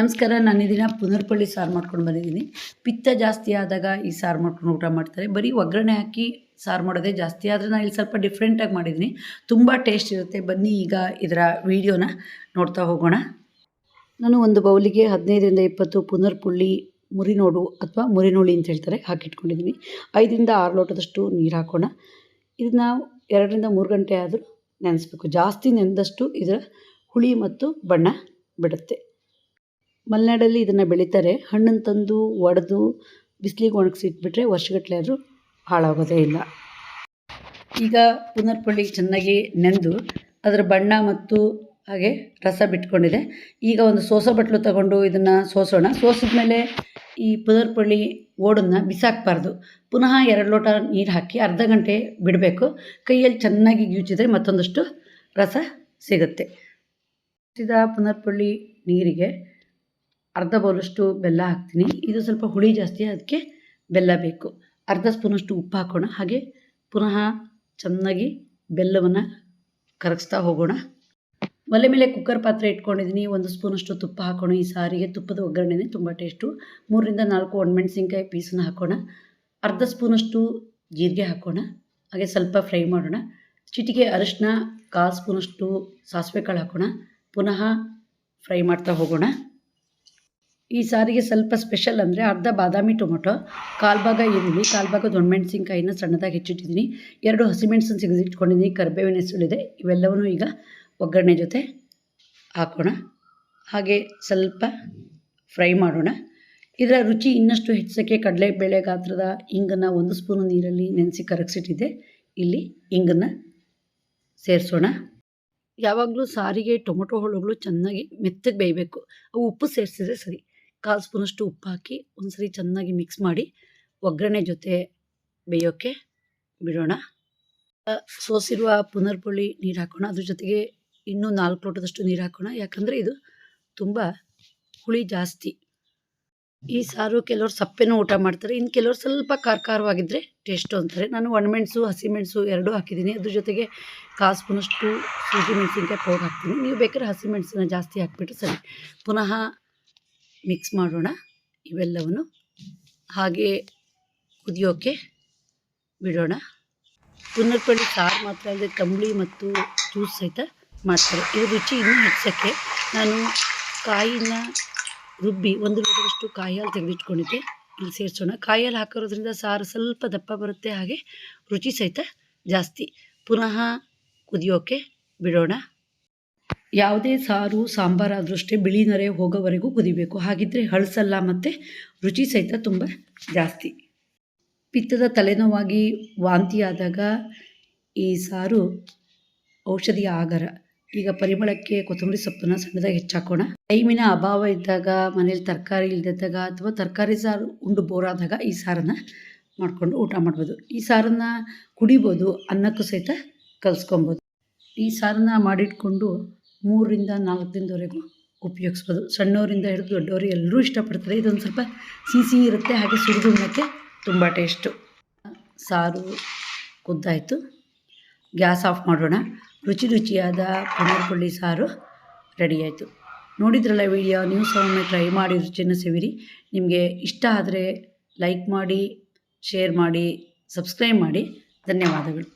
ನಮಸ್ಕಾರ, ನಾನು ಇದನ್ನು ಪುನರ್ಪಳ್ಳಿ ಸಾರು ಮಾಡ್ಕೊಂಡು ಬಂದಿದ್ದೀನಿ. ಪಿತ್ತ ಜಾಸ್ತಿ ಆದಾಗ ಈ ಸಾರು ಮಾಡ್ಕೊಂಡು ಊಟ ಮಾಡ್ತಾರೆ. ಬರೀ ಒಗ್ಗರಣೆ ಹಾಕಿ ಸಾರು ಮಾಡೋದೇ ಜಾಸ್ತಿ, ಆದರೆ ನಾನು ಇಲ್ಲಿ ಸ್ವಲ್ಪ ಡಿಫ್ರೆಂಟಾಗಿ ಮಾಡಿದ್ದೀನಿ. ತುಂಬ ಟೇಸ್ಟ್ ಇರುತ್ತೆ. ಬನ್ನಿ ಈಗ ಇದರ ವೀಡಿಯೋನ ನೋಡ್ತಾ ಹೋಗೋಣ. ನಾನು ಒಂದು ಬೌಲಿಗೆ ಹದಿನೈದರಿಂದ ಇಪ್ಪತ್ತು ಪುನರ್ಪುಳ್ಳಿ ಮುರಿನೋಡು ಅಥವಾ ಮುರಿನೋಳಿ ಅಂತ ಹೇಳ್ತಾರೆ, ಹಾಕಿಟ್ಕೊಂಡಿದ್ದೀನಿ. ಐದರಿಂದ ಆರು ಲೋಟದಷ್ಟು ನೀರು ಹಾಕೋಣ. ಇದನ್ನ ಎರಡರಿಂದ ಮೂರು ಗಂಟೆ ಆದರೂ ನೆನೆಸ್ಬೇಕು. ಜಾಸ್ತಿ ನೆನೆದಷ್ಟು ಇದರ ಹುಳಿ ಮತ್ತು ಬಣ್ಣ ಬಿಡುತ್ತೆ. ಮಲೆನಾಡಲ್ಲಿ ಇದನ್ನು ಬೆಳೀತಾರೆ. ಹಣ್ಣನ್ನು ತಂದು, ಒಡೆದು, ಬಿಸಿಲಿಗೆ ಒಣಗಿಸಿ ಇಟ್ಬಿಟ್ರೆ ವರ್ಷಗಟ್ಟಲೆ ಆದರೂ ಹಾಳಾಗೋದೇ ಇಲ್ಲ. ಈಗ ಪುನರ್ಪಳ್ಳಿ ಚೆನ್ನಾಗಿ ನೆಂದು ಅದರ ಬಣ್ಣ ಮತ್ತು ಹಾಗೆ ರಸ ಬಿಟ್ಕೊಂಡಿದೆ. ಈಗ ಒಂದು ಸೋಸ ಬಟ್ಲು ತಗೊಂಡು ಇದನ್ನು ಸೋಸೋಣ. ಸೋಸಿದ ಮೇಲೆ ಈ ಪುನರ್ಪಳ್ಳಿ ಓಡನ್ನು ಬಿಸಾಕಬಾರ್ದು. ಪುನಃ ಎರಡು ಲೋಟ ನೀರು ಹಾಕಿ ಅರ್ಧ ಗಂಟೆ ಬಿಡಬೇಕು. ಕೈಯಲ್ಲಿ ಚೆನ್ನಾಗಿ ಗೀಚಿದರೆ ಮತ್ತೊಂದಷ್ಟು ರಸ ಸಿಗುತ್ತೆ. ಸಿದ ಪುನರ್ಪಳ್ಳಿ ನೀರಿಗೆ ಅರ್ಧ ಬೌಲಷ್ಟು ಬೆಲ್ಲ ಹಾಕ್ತೀನಿ. ಇದು ಸ್ವಲ್ಪ ಹುಳಿ ಜಾಸ್ತಿ, ಅದಕ್ಕೆ ಬೆಲ್ಲ ಬೇಕು. ಅರ್ಧ ಸ್ಪೂನಷ್ಟು ಉಪ್ಪು ಹಾಕೋಣ. ಹಾಗೆ ಪುನಃ ಚೆನ್ನಾಗಿ ಬೆಲ್ಲವನ್ನು ಕರಗಿಸ್ತಾ ಹೋಗೋಣ. ಒಲೆ ಮೇಲೆ ಕುಕ್ಕರ್ ಪಾತ್ರೆ ಇಟ್ಕೊಂಡಿದ್ದೀನಿ. ಒಂದು ಸ್ಪೂನಷ್ಟು ತುಪ್ಪ ಹಾಕೋಣ. ಈ ಸಾರಿಗೆ ತುಪ್ಪದ ಒಗ್ಗರಣೆನೇ ತುಂಬ ಟೇಸ್ಟು ಮೂರರಿಂದ ನಾಲ್ಕು ಒಣಮೆಣಸಿನ್ಕಾಯಿ ಪೀಸನ್ನ ಹಾಕೋಣ. ಅರ್ಧ ಸ್ಪೂನಷ್ಟು ಜೀರಿಗೆ ಹಾಕೋಣ. ಹಾಗೆ ಸ್ವಲ್ಪ ಫ್ರೈ ಮಾಡೋಣ. ಚಿಟಿಕೆ ಅರಿಶಿನ ಕಾಲು ಸ್ಪೂನಷ್ಟು ಸಾಸಿವೆ ಕಾಳು ಹಾಕೋಣ. ಪುನಃ ಫ್ರೈ ಮಾಡ್ತಾ ಹೋಗೋಣ. ಈ ಸಾರಿಗೆ ಸ್ವಲ್ಪ ಸ್ಪೆಷಲ್ ಅಂದರೆ ಅರ್ಧ ಬಾದಾಮಿ ಟೊಮೊಟೊ, ಕಾಲು ಭಾಗ ಈರುಳ್ಳಿ, ಕಾಲು ಭಾಗ ದೊಣ್ಣಮೆಣಸಿನ್ಕಾಯಿನ ಸಣ್ಣದಾಗಿ ಹೆಚ್ಚಿಟ್ಟಿದ್ದೀನಿ. ಎರಡು ಹಸಿಮೆಣಸನ್ನು ಸಿಗದಿಟ್ಕೊಂಡಿದ್ದೀನಿ ಕರಿಬೇವಿನ ಹೆಸರುಳಿದೆ ಇವೆಲ್ಲವೂ ಈಗ ಒಗ್ಗರಣೆ ಜೊತೆ ಹಾಕೋಣ. ಹಾಗೆ ಸ್ವಲ್ಪ ಫ್ರೈ ಮಾಡೋಣ. ಇದರ ರುಚಿ ಇನ್ನಷ್ಟು ಹೆಚ್ಚೋಕ್ಕೆ ಕಡಲೆಬೇಳೆ ಗಾತ್ರದ ಇಂಗನ್ನು ಒಂದು ಸ್ಪೂನು ನೀರಲ್ಲಿ ನೆನೆಸಿ ಕರಗಿಸಿಟ್ಟಿದ್ದೆ. ಇಲ್ಲಿ ಇಂಗನ್ನು ಸೇರಿಸೋಣ. ಯಾವಾಗಲೂ ಸಾರಿಗೆ ಟೊಮೊಟೊ ಹುಳುಗಳು ಚೆನ್ನಾಗಿ ಮೆತ್ತಗೆ ಬೇಯಬೇಕು. ಅವು ಉಪ್ಪು ಸೇರಿಸಿದ್ರೆ ಸರಿ. ಕಾಲು ಸ್ಪೂನಷ್ಟು ಉಪ್ಪು ಹಾಕಿ ಒಂದ್ಸರಿ ಚೆನ್ನಾಗಿ ಮಿಕ್ಸ್ ಮಾಡಿ ಒಗ್ಗರಣೆ ಜೊತೆ ಬೇಯೋಕ್ಕೆ ಬಿಡೋಣ. ಸೋಸಿರುವ ಪುನರ್ಪುಳಿ ನೀರು ಹಾಕೋಣ. ಅದ್ರ ಜೊತೆಗೆ ಇನ್ನೂ ನಾಲ್ಕು ಲೋಟದಷ್ಟು ನೀರು ಹಾಕೋಣ. ಯಾಕಂದರೆ ಇದು ತುಂಬ ಹುಳಿ ಜಾಸ್ತಿ. ಈ ಸಾರು ಕೆಲವರು ಸಪ್ಪೆನೂ ಊಟ ಮಾಡ್ತಾರೆ. ಇನ್ನು ಕೆಲವರು ಸ್ವಲ್ಪ ಖಾರ ಖಾರವಾಗಿದ್ದರೆ ಟೇಸ್ಟು ಅಂತಾರೆ. ನಾನು ಒಣಮೆಣಸು ಹಸಿಮೆಣಸು ಎರಡೂ ಹಾಕಿದ್ದೀನಿ. ಅದ್ರ ಜೊತೆಗೆ ಕಾಲು ಸ್ಪೂನಷ್ಟು ಸೂಜಿ ಮೆಣಸಿನ್ಕಾಯಿ ಪೌಡರ್ ಹಾಕ್ತೀನಿ. ನೀವು ಬೇಕಾದ್ರೆ ಹಸಿಮೆಣಸನ್ನ ಜಾಸ್ತಿ ಹಾಕ್ಬಿಟ್ಟು ಸರಿ. ಪುನಃ ಮಿಕ್ಸ್ ಮಾಡೋಣ. ಇವೆಲ್ಲವನ್ನು ಹಾಗೆ ಕುದಿಯೋಕ್ಕೆ ಬಿಡೋಣ. ಪುನರ್ಪಳ್ಳಿ ಸಾರು ಮಾತ್ರ ಅಲ್ಲದೆ ಕಂಬಳಿ ಮತ್ತು ಜ್ಯೂಸ್ ಸಹಿತ ಮಾಡ್ತಾರೆ. ಇದು ರುಚಿ ಇನ್ನೂ ಹೆಚ್ಚೋಕ್ಕೆ ನಾನು ಕಾಯಿನ ರುಬ್ಬಿ ಒಂದು ಲೋಟದಷ್ಟು ಕಾಯಿ ಹಾಲು ತೆಗೆದಿಟ್ಕೊಂಡಿದ್ದೆ. ಇಲ್ಲಿ ಸೇರಿಸೋಣ. ಕಾಯಿ ಹಾಲು ಹಾಕಿರೋದ್ರಿಂದ ಸಾರು ಸ್ವಲ್ಪ ದಪ್ಪ ಬರುತ್ತೆ. ಹಾಗೆ ರುಚಿ ಸಹಿತ ಜಾಸ್ತಿ. ಪುನಃ ಕುದಿಯೋಕ್ಕೆ ಬಿಡೋಣ. ಯಾವುದೇ ಸಾರು ಸಾಂಬಾರಾದರೂ ಅಷ್ಟೇ ಬಿಳಿ ನರೆ ಹೋಗೋವರೆಗೂ ಕುದಿಬೇಕು. ಹಾಗಿದ್ದರೆ ಹಳಸಲ್ಲ ಮತ್ತು ರುಚಿ ಸಹಿತ ತುಂಬ ಜಾಸ್ತಿ. ಪಿತ್ತದ ತಲೆನೋವಾಗಿ ಆದಾಗ ಈ ಸಾರು ಔಷಧಿಯ ಆಗಾರ. ಈಗ ಪರಿಮಳಕ್ಕೆ ಕೊತ್ತಂಬರಿ ಸೊಪ್ಪನ್ನು ಸಣ್ಣದಾಗಿ ಹೆಚ್ಚಾಕೋಣ. ಟೈಮಿನ ಅಭಾವ ಇದ್ದಾಗ, ಮನೇಲಿ ತರಕಾರಿ ಇಲ್ಲದಿದ್ದಾಗ ಅಥವಾ ತರಕಾರಿ ಸಾರು ಉಂಡು ಬೋರಾದಾಗ ಈ ಸಾರನ್ನು ಮಾಡಿಕೊಂಡು ಊಟ ಮಾಡ್ಬೋದು. ಈ ಸಾರನ್ನು ಕುಡಿಬೋದು, ಅನ್ನಕ್ಕೂ ಸಹಿತ ಕಲಿಸ್ಕೊಬೋದು. ಈ ಸಾರನ್ನು ಮಾಡಿಟ್ಕೊಂಡು ಮೂರರಿಂದ ನಾಲ್ಕು ದಿನದವರೆಗೂ ಉಪಯೋಗಿಸ್ಬೋದು. ಸಣ್ಣವರಿಂದ ಹಿಡಿದು ದೊಡ್ಡವರು ಎಲ್ಲರೂ ಇಷ್ಟಪಡ್ತಾರೆ. ಇದೊಂದು ಸ್ವಲ್ಪ ಸಿಹಿ ಇರುತ್ತೆ, ಹಾಗೆ ಸುರಿದು ಉಣ್ಣೋಕ್ಕೆ ತುಂಬ ಟೇಸ್ಟು. ಸಾರು ಕುದ್ದಾಯಿತು. ಗ್ಯಾಸ್ ಆಫ್ ಮಾಡೋಣ. ರುಚಿ ರುಚಿಯಾದ ಪುನರ್ಪುಳ್ಳಿ ಸಾರು ರೆಡಿ ಆಯಿತು ನೋಡಿದ್ರಲ್ಲ ವಿಡಿಯೋ, ನೀವು ಸಹ ಒಮ್ಮೆ ಟ್ರೈ ಮಾಡಿ, ರುಚಿಯನ್ನು ಸವಿರಿ. ನಿಮಗೆ ಇಷ್ಟ ಆದರೆ ಲೈಕ್ ಮಾಡಿ, ಶೇರ್ ಮಾಡಿ, ಸಬ್ಸ್ಕ್ರೈಬ್ ಮಾಡಿ. ಧನ್ಯವಾದಗಳು.